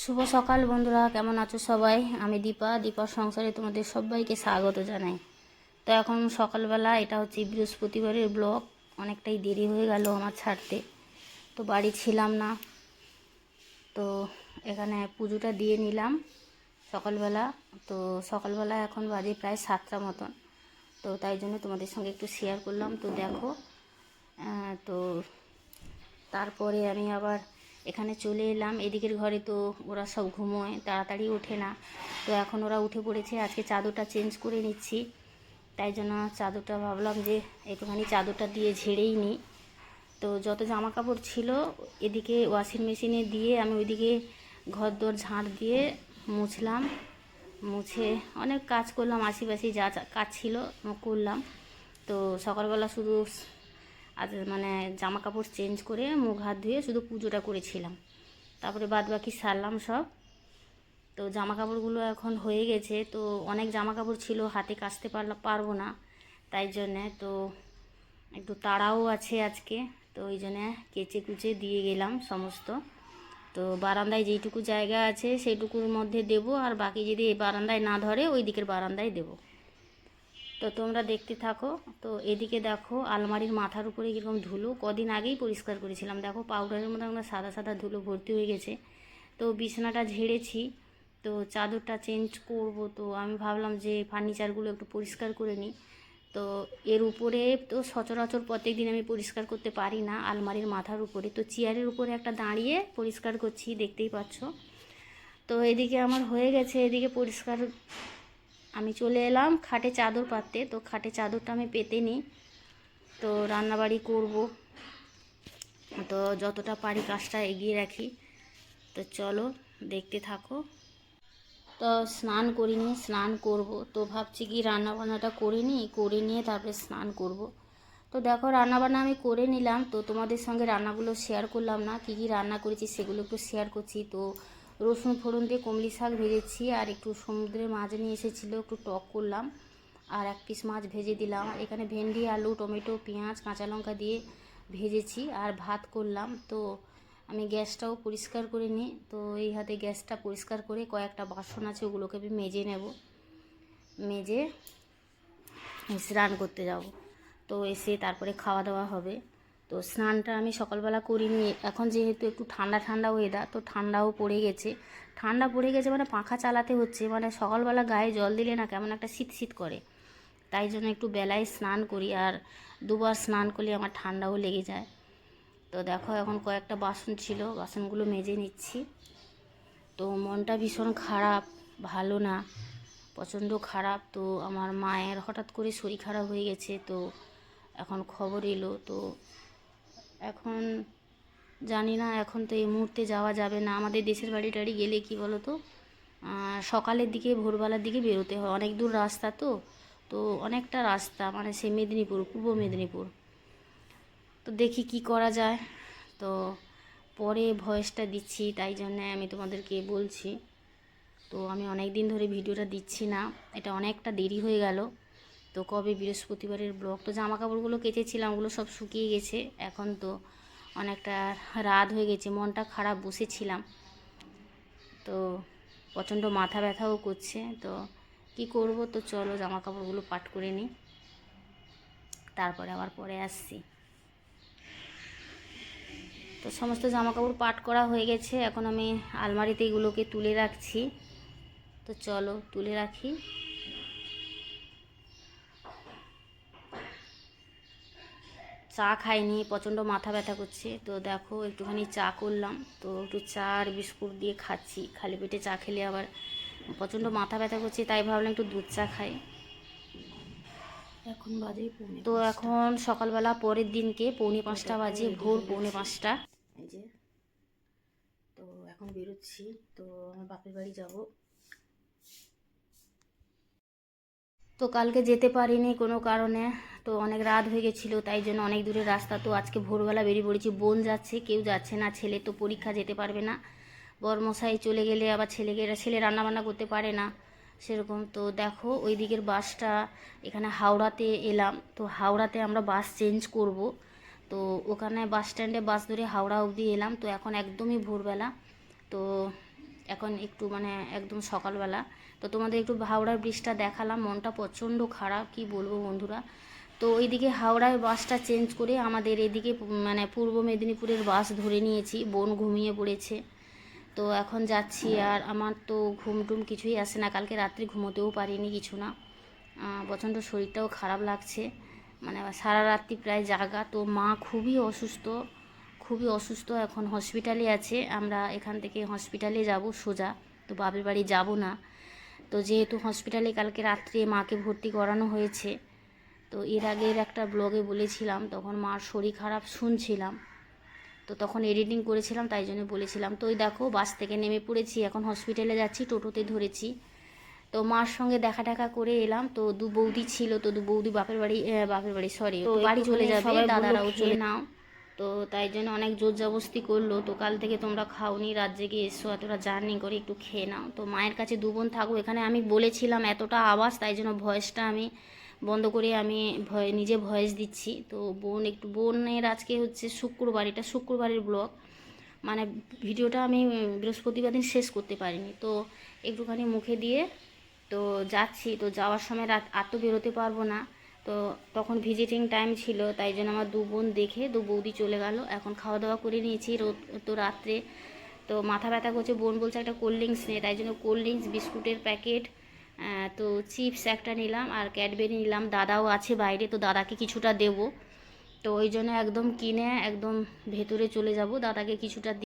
শুভ সকাল বন্ধুরা, কেমন আছো সবাই? আমি দীপা, দীপার সংসারে তোমাদের সবাইকে স্বাগত জানাই। তো এখন সকালবেলা, এটা হচ্ছে বৃহস্পতিবারের ব্লগ, অনেকটাই দেরি হয়ে গেল আমার ছাড়তে। তো বাড়ি ছিলাম না, তো এখানে পুজোটা দিয়ে নিলাম সকালবেলা। তো সকালবেলা এখন বাজে প্রায় সাতটা মতন। তো তাই জন্য তোমাদের সঙ্গে একটু শেয়ার করলাম। তো দেখো তো তারপরে আমি আবার এখানে চলে এলাম। এদিকের ঘরে তো ওরা সব ঘুমোয়, তাড়াতাড়ি ওঠে না। তো এখন ওরা উঠে পড়েছে। আজকে চাদরটা চেঞ্জ করে নিচ্ছি। তাই জন্য চাদরটা ভাবলাম যে একটুখানি চাদরটা দিয়ে ঝেড়েই নিই। তো যত জামা কাপড় ছিল, এদিকে ওয়াশিং মেশিনে দিয়ে আমি ওইদিকে ঘর দোর ঝাঁট দিয়ে মুছলাম। মুছে অনেক কাজ করলাম। আশিপাশি যা কাজ ছিল, করলাম। তো সকালবেলা শুধু আজ মানে জামা কাপড় চেঞ্জ করে মুখ হাত ধুয়ে শুধু পুজোটা করেছিলাম। তারপরে বাদ বাকি সারলাম সব। তো জামা কাপড়গুলো এখন হয়ে গেছে। তো অনেক জামা কাপড় ছিল, হাতে কাচতে পারলাম পারব না, তাই জন্যে তো একটু তাড়াও আছে আজকে। তো ওই জন্যে কেচে কুচে দিয়ে গেলাম সমস্ত। তো বারান্দায় যেইটুকু জায়গা আছে সেইটুকুর মধ্যে দেব, আর বাকি যদি বারান্দায় না ধরে, ওই দিকের বারান্দায় দেবো। তো তোমরা দেখতে থাকো। তো এদিকে দেখো, আলমারির মাথার উপরে কীরকম ধুলো। কদিন আগেই পরিষ্কার করেছিলাম। দেখো, পাউডারের মতো আমরা সাদা সাদা ধুলো ভর্তি হয়ে গেছে। তো বিছানাটা ঝেড়েছি। তো চাদরটা চেঞ্জ করব। তো আমি ভাবলাম যে ফার্নিচারগুলো একটু পরিষ্কার করে নিই। তো এর উপরে তো সচরাচর প্রত্যেক দিন আমি পরিষ্কার করতে পারি না আলমারির মাথার উপরে। তো চেয়ারের উপরে একটা দাঁড়িয়ে পরিষ্কার করছি, দেখতেই পাচ্ছ। তো এদিকে আমার হয়ে গেছে, এদিকে পরিষ্কার আমি চলে এলাম খাটে চাদর পাততে। তো খাটে চাদরটা আমি পেতে নিই। তো রান্নাবাড়ি করব। তো যতটা পারি কাজটা এগিয়ে রাখি। তো চলো, দেখতে থাকো। তো স্নান করিনি, স্নান করব। তো ভাবছি কি রান্না বান্নাটা করে নিই, করে নিয়ে তারপরে স্নান করব। তো দেখো, রান্নাবান্না আমি করে নিলাম। তো তোমাদের সঙ্গে রান্নাগুলো শেয়ার করলাম না। কী কী রান্না করেছি সেগুলো একটু শেয়ার করছি। তো রসুন ফোড়ন দিয়ে কমলি শাক ভেজেছি আর একটু সমুদ্রের মাছ নিয়ে এসেছিল, একটু টক করলাম আর এক পিস মাছ ভেজে দিলাম। এখানে ভেন্ডি, আলু, টমেটো, পেঁয়াজ, কাঁচা লঙ্কা দিয়ে ভেজেছি আর ভাত করলাম। তো আমি গ্যাসটাও পরিষ্কার করে নিই। তো এই হাতে গ্যাসটা পরিষ্কার করে কয়েকটা বাসন আছে, ওগুলোকে আমি মেজে নেব। মেজে স্নান করতে যাব। তো এসে তারপরে খাওয়া দাওয়া হবে। তো স্নানটা আমি সকালবেলা করিনি। এখন যেহেতু একটু ঠান্ডা ঠান্ডা ওয়েদার তো ঠান্ডাও পড়ে গেছে। ঠান্ডা পড়ে গেছে মানে পাখা চালাতে হচ্ছে মানে সকালবেলা গায়ে জল দিলে না কেমন একটা শীত শীত করে। তাই জন্য একটু বেলায় স্নান করি আর দুবার স্নান করলে আমার ঠান্ডাও লেগে যায়। তো দেখো এখন কয়েকটা বাসন ছিল, বাসনগুলো মেজে নিচ্ছি। তো মনটা ভীষণ খারাপ, ভালো না, প্রচণ্ড খারাপ। তো আমার মায়ের হঠাৎ করে শরীর খারাপ হয়ে গেছে, তো এখন খবর এলো। তো এখন জানি না, এখন তো এই মুহূর্তে যাওয়া যাবে না। আমাদের দেশের বাড়ি টাড়ি গেলে কি বলো তো সকালের দিকে, ভোরবেলার দিকে বেরোতে হয়। অনেক দূর রাস্তা তো। তো অনেকটা রাস্তা মানে সে মেদিনীপুর, পূর্ব মেদিনীপুর। তো দেখি কি করা যায়। তো পরে ভয়েসটা দিচ্ছি, তাই জন্যে আমি তোমাদেরকে বলছি। তো আমি অনেক দিন ধরে ভিডিওটা দিচ্ছি না। এটা অনেকটা দেরি হয়ে গেল। তো কবে বৃহস্পতিবারের ব্লগ? তো জামা কাপড়গুলো কেচেছিলাম, ওগুলো সব শুকিয়ে গেছে। এখন তো অনেকটা রাত হয়ে গেছে, মনটা খারাপ, বসেছিলাম। তো প্রচণ্ড মাথা ব্যথাও করছে। তো কি করব? তো চলো জামা কাপড়গুলো পাট করে নিই। তারপরে আবার পরে আসছি। তো সমস্ত জামা কাপড় পাট করা হয়ে গেছে। এখন আমি আলমারিতে এগুলোকে তুলে রাখছি। তো চলো তুলে রাখি। চা খাইনি প্রচণ্ড মাথা ব্যথা করছে। তো দেখো একটুখানি চা করলাম। তো একটু চা আর বিস্কুট দিয়ে খাচ্ছি। খালি পেটে চা খেলে আবার প্রচণ্ড মাথা ব্যথা করছে তাই ভাবলাম একটু দুধ চা খাই। এখন বাজে তো এখন সকালবেলা পরের দিনকে পৌনে পাঁচটা বাজে ভোর পৌনে পাঁচটা। এই যে তো এখন বেরোচ্ছি। তো আমার বাপের বাড়ি যাব। তো কালকে যেতে পারিনি কোনো কারণে। তো অনেক রাত হয়ে গেছিল, তাই জন্য অনেক দূরের রাস্তা। তো আজকে ভোরবেলা বেরিয়ে পড়েছি, বোন যাচ্ছে, কেউ যাচ্ছে না, ছেলে তো পরীক্ষা যেতে পারবে না। বরমশাই চলে গেলে আবার ছেলেকে, ছেলে রান্নাবান্না করতে পারে না, সেরকম। তো দেখো, ওই দিকের বাসটা, এখানে হাওড়াতে এলাম। তো হাওড়াতে আমরা বাস চেঞ্জ করব। তো ওখানে বাস স্ট্যান্ডে বাস ধরে হাওড়া অবধি এলাম। তো এখন একদমই ভোরবেলা। তো এখন একটু মানে একদম সকালবেলা। তো তোমাদের একটু হাওড়ার ব্রিজটা দেখালাম, মনটা প্রচণ্ড খারাপ, কি বলব বন্ধুরা? তো ওইদিকে হাওড়ায় বাসটা চেঞ্জ করে আমাদের এদিকে মানে পূর্ব মেদিনীপুরের বাস ধরে নিয়েছি, বোন ঘুমিয়ে পড়েছে। তো এখন যাচ্ছি আর আমার তো ঘুম টুম কিছুই আসে না, কালকে রাত্রে ঘুমোতেও পারিনি কিছু না। প্রচণ্ড শরীরটাও খারাপ লাগছে মানে সারা রাত্রি প্রায় জাগা। তো মা খুবই অসুস্থ খুবই অসুস্থ এখন হসপিটালে আছে। আমরা এখান থেকে হসপিটালে যাব সোজা, তো বাপের বাড়ি যাব না। তো যেহেতু হসপিটালে কালকে রাত্রে মাকে ভর্তি করানো হয়েছে তো এর আগের একটা ব্লগে বলেছিলাম তখন মার শরীর খারাপ শুনছিলাম। তো তখন এডিটিং করেছিলাম তাই জন্য বলেছিলাম তো ওই দেখো বাস থেকে নেমে পড়েছি এখন হসপিটালে যাচ্ছি টোটোতে ধরেছি। তো মার সঙ্গে দেখা টাকা করে এলাম তো দু বৌদি ছিল তো দু বৌদি বাপের বাড়ি বাপের বাড়ি সরি তো বাড়ি চলে যাবে দাদারাও চলে নাও। তো তাই জন্য অনেক জোর জবস্তি করল। তো কাল থেকে তোমরা খাওনি রাত জেগে এসো, এতটা জার্নি করে একটু খেয়ে নাও। তো মায়ের কাছে দু বোন থাকো এখানে আমি বলেছিলাম এতটা আওয়াজ, তাই জন্য ভয়েসটা আমি বন্ধ করে আমি ভয়, নিজে ভয়েস দিচ্ছি। তো বোন একটু, বোনের আজকে হচ্ছে শুক্রবার, এটা শুক্রবারের ব্লগ। মানে ভিডিওটা আমি বৃহস্পতিবার দিন শেষ করতে পারিনি। তো একটুখানি মুখে দিয়ে, তো যাচ্ছি। তো যাওয়ার সময় রাত, আর তো বেরোতে পারব না। তো তখন ভিজিটিং টাইম ছিল, তাই জন্য আমার দু বোন দেখে দু বৌদি চলে গেল। এখন খাওয়া দাওয়া করে নিয়েছি রোদ, তো রাত্রে। তো মাথা ব্যথা করছে, বোন বলছে একটা কোল্ড ড্রিঙ্কস নিয়ে তাই জন্য কোল্ড ড্রিঙ্কস বিস্কুটের প্যাকেট তো চিপস একটা নিলাম আর ক্যাডবেরি নিলাম। দাদাও আছে বাইরে, তো দাদাকে কিছুটা দেবো। তো ওই জন্য একদম কিনে একদম ভেতরে চলে যাব। দাদাকে কিছুটা